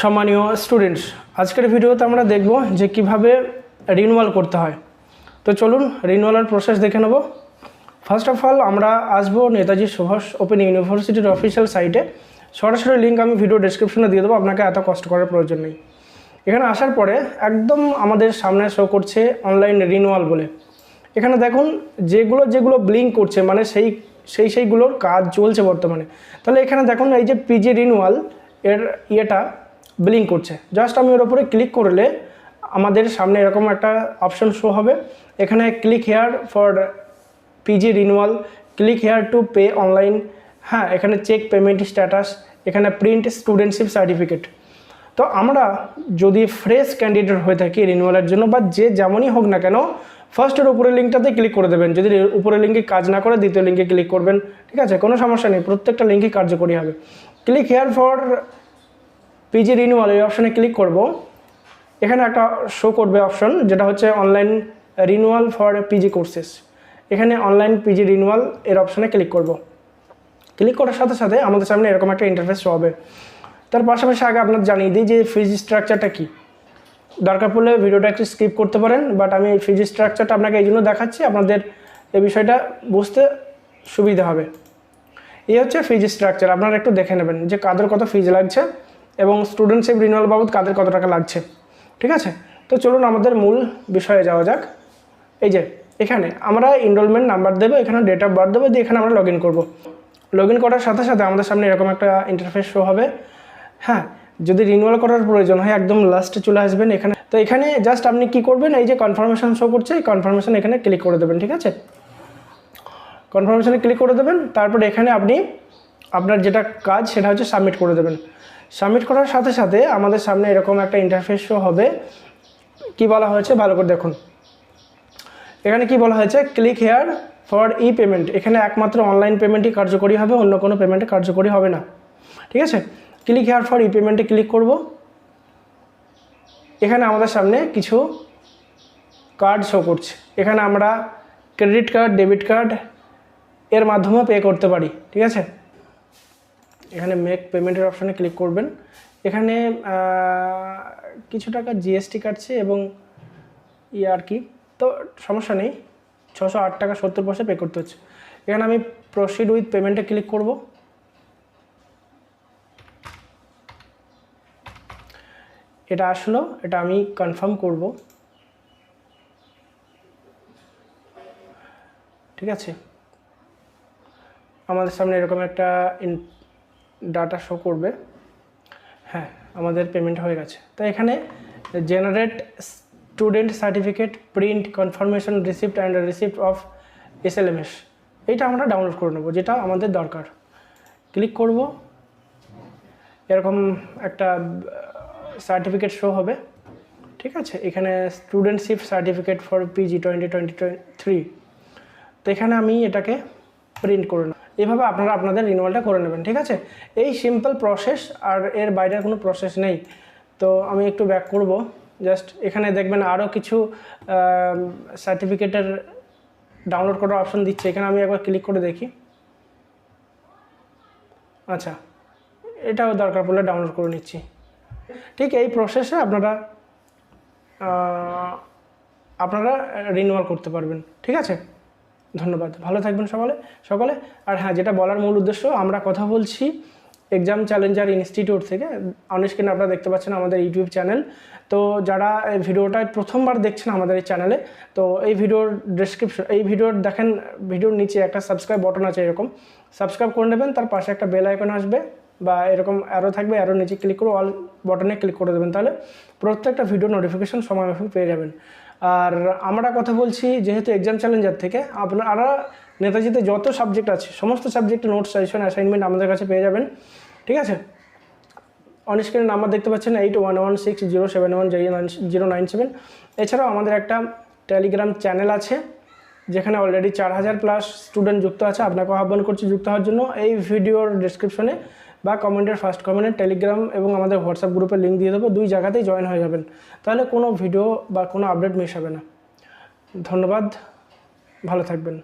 সম্মানীয় স্টুডেন্টস আজকের ভিডিওতে আমরা দেখব যে কীভাবে রিনুয়াল করতে হয়। তো চলুন রিনুয়ালের প্রসেস দেখে নেব। ফার্স্ট অফ অল আমরা আসব নেতাজি সুভাষ ওপেন ইউনিভার্সিটির অফিসিয়াল সাইটে সরাসরি লিঙ্ক আমি ভিডিও ডেসক্রিপশনে দিয়ে দেবো, আপনাকে এত কষ্ট করার প্রয়োজন নেই। এখানে আসার পরে একদম আমাদের সামনে শো করছে অনলাইন রিনুয়াল বলে। এখানে দেখুন, যেগুলো যেগুলো ব্লিঙ্ক করছে মানে সেই সেই, সেইগুলোর কাজ চলছে বর্তমানে। তাহলে এখানে দেখুন, এই যে পিজি রিনুয়াল এর ইয়েটা ব্লিঙ্ক করছে। জাস্ট আমি ওর উপরে ক্লিক করলে আমাদের সামনে এরকম একটা অপশন শো হবে। এখানে click here for PG renewal click here to pay online হ্যাঁ এখানে চেক পেমেন্ট স্ট্যাটাস এখানে প্রিন্ট স্টুডেন্টশিপ সার্টিফিকেট তো আমরা যদি ফ্রেশ ক্যান্ডিডেট হয়ে থাকি রিনিউয়ালের জন্য বা যে যেমনই হোক না কেন ফার্স্টের উপরের লিঙ্কটাতে ক্লিক করে দেবেন। যদি উপরের লিঙ্কে কাজ না করে, দ্বিতীয় লিঙ্কে ক্লিক করবেন। ঠিক আছে? কোনো সমস্যা নেই, প্রত্যেকটা লিঙ্কই কার্যকরী হবে। Click here for PG renewal এই অপশানে ক্লিক করব। এখানে একটা শো করবে অপশন যেটা হচ্ছে online renewal for PG courses এখানে অনলাইন পিজি রিনিউয়াল এর অপশানে ক্লিক করব। ক্লিক করার সাথে সাথে আমাদের সামনে এরকম একটা ইন্টারফেস শো হবে। তার পাশাপাশি আগে আপনার জানিয়ে দিই যে ফিজ স্ট্রাকচারটা কী। দরকার পড়লে ভিডিওটা একটু স্কিপ করতে পারেন বাট আমি এই ফিজ স্ট্রাকচারটা আপনাকে এই জন্য দেখাচ্ছি, আপনাদের এই বিষয়টা বুঝতে সুবিধা হবে। এই হচ্ছে ফিজ স্ট্রাকচার আপনারা একটু দেখে নেবেন যে কাদের কত ফিজ লাগছে। এবং স্টুডেন্টশিপ রিনিউয়াল বাবদ কাদের কত টাকা লাগছে? ঠিক আছে? তো চলুন আমাদের মূল বিষয়ে যাওয়া যাক। এই যে, এখানে আমরা এনরোলমেন্ট নাম্বার দেবো, এখানে ডেট অফ বার্থ দেবো, দিয়ে এখানে আমরা লগ ইন করব। লগ ইন করার সাথে সাথে আমাদের সামনে এরকম একটা ইন্টারফেস শো হবে। হ্যাঁ যদি রিনিউয়াল করার প্রয়োজন হয়, একদম লাস্টে চলে আসবেন এখানে। তো এখানে জাস্ট আপনি কি করবেন, এই যে কনফার্মেশন শো করছে, এই কনফার্মেশন এখানে ক্লিক করে দেবেন, ঠিক আছে? কনফার্মেশনে ক্লিক করে দেবেন, তারপর এখানে আপনি আপনার যেটা কাজ সেটা হচ্ছে সাবমিট করে দেবেন। সাবমিট করার সাথে সাথে আমাদের সামনে এরকম একটা ইন্টারফেস শো হবে। কি বলা হয়েছে? ভালো করে দেখুন। এখানে কি বলা হয়েছে? Click here for e payment এখানে একমাত্র অনলাইন পেমেন্টই কার্যকরী হবে, অন্য কোনো পেমেন্টে কার্যকরী হবে না। ঠিক আছে? ক্লিক হেয়ার ফর ই পেমেন্টে ক্লিক করব। এখানে আমাদের সামনে কিছু কার্ড শো করছে। এখানে আমরা ক্রেডিট কার্ড ডেবিট কার্ড এর মাধ্যমে পে করতে পারি। ঠিক আছে? এখানে মেক পেমেন্টের অপশানে ক্লিক করবেন। এখানে কিছু টাকা জিএসটি কাটছে এবং ই আর কি তো সমস্যা নেই, ছশো আট টাকা সত্তর পয়সা পে করতে হচ্ছে। এখানে আমি প্রসিড উইথ পেমেন্টে ক্লিক করব। এটা আসলো, এটা আমি কনফার্ম করব। ঠিক আছে? আমাদের সামনে এরকম একটা ডাটা শো করবে। হ্যাঁ আমাদের পেমেন্ট হয়ে গেছে। তো এখানে generate student certificate print confirmation receipt and receipt of S L M S এইটা আমরা ডাউনলোড করে নেব, যেটা আমাদের দরকার। ক্লিক করব। এরকম একটা সার্টিফিকেট শো হবে। ঠিক আছে? এখানে studentship certificate for PG twenty twenty three তো এখানে আমি এটাকে প্রিন্ট করে নেব। এভাবে আপনারা আপনাদের রিনুয়ালটা করে নেবেন, ঠিক আছে? এই সিম্পল প্রসেস আর এর বাইরের কোনো প্রসেস নেই। তো আমি একটু ব্যাক করব। জাস্ট এখানে দেখবেন আরও কিছু সার্টিফিকেটের ডাউনলোড করার অপশন দিচ্ছে। এখানে আমি একবার ক্লিক করে দেখি। আচ্ছা এটাও দরকার পড়লে ডাউনলোড করে নিচ্ছি। ঠিক এই প্রসেসে আপনারা আপনারা রিনিউয়াল করতে পারবেন, ঠিক আছে? ধন্যবাদ। ভালো থাকবেন সকলে সকলে। আর হ্যাঁ যেটা বলার মূল উদ্দেশ্য, আমরা কথা বলছি এক্সাম চ্যালেঞ্জার ইনস্টিটিউট থেকে। অন স্ক্রিনে আপনারা দেখতে পাচ্ছেন আমাদের ইউটিউব চ্যানেল তো যারা এই ভিডিওটা প্রথমবার দেখছেন আমাদের এই চ্যানেলে তো এই ভিডিওর ডেসক্রিপশন এই ভিডিওর দেখেন ভিডিওর নিচে একটা সাবস্ক্রাইব বটন আছে এরকম। সাবস্ক্রাইব করে নেবেন, তার পাশে একটা বেল আইকন আসবে বা এরকম অ্যারো থাকবে অ্যারো নিচে ক্লিক করে অল বটনে ক্লিক করে দেবেন। তাহলে প্রত্যেকটা ভিডিও নোটিফিকেশন সময় পেয়ে যাবেন। আর আমরা কথা বলছি, যেহেতু এক্সাম চ্যালেঞ্জার থেকে, আপনারা নেতাজিতে যত সাবজেক্ট আছে, সমস্ত সাবজেক্টে নোট সাজেশন অ্যাসাইনমেন্ট আমাদের কাছে পেয়ে যাবেন। ঠিক আছে? অন স্ক্রিনে নাম্বার দেখতে পাচ্ছেন eight one one six zero seven one zero nine seven এছাড়াও আমাদের একটা টেলিগ্রাম চ্যানেল আছে, যেখানে অলরেডি চার হাজার প্লাস স্টুডেন্ট যুক্ত আছে। আপনাকে আহ্বান করছি যুক্ত হওয়ার জন্য। এই ভিডিওর ডিসক্রিপশনে বা কমেন্টের ফার্স্ট কমেন্টের টেলিগ্রাম এবং আমাদের হোয়াটসঅ্যাপ গ্রুপে লিঙ্ক দিয়ে দেবো। দুই জায়গাতেই জয়েন হয়ে যাবেন। তাহলে কোনো ভিডিও বা কোনো আপডেট মিস হবে না। ধন্যবাদ। ভালো থাকবেন।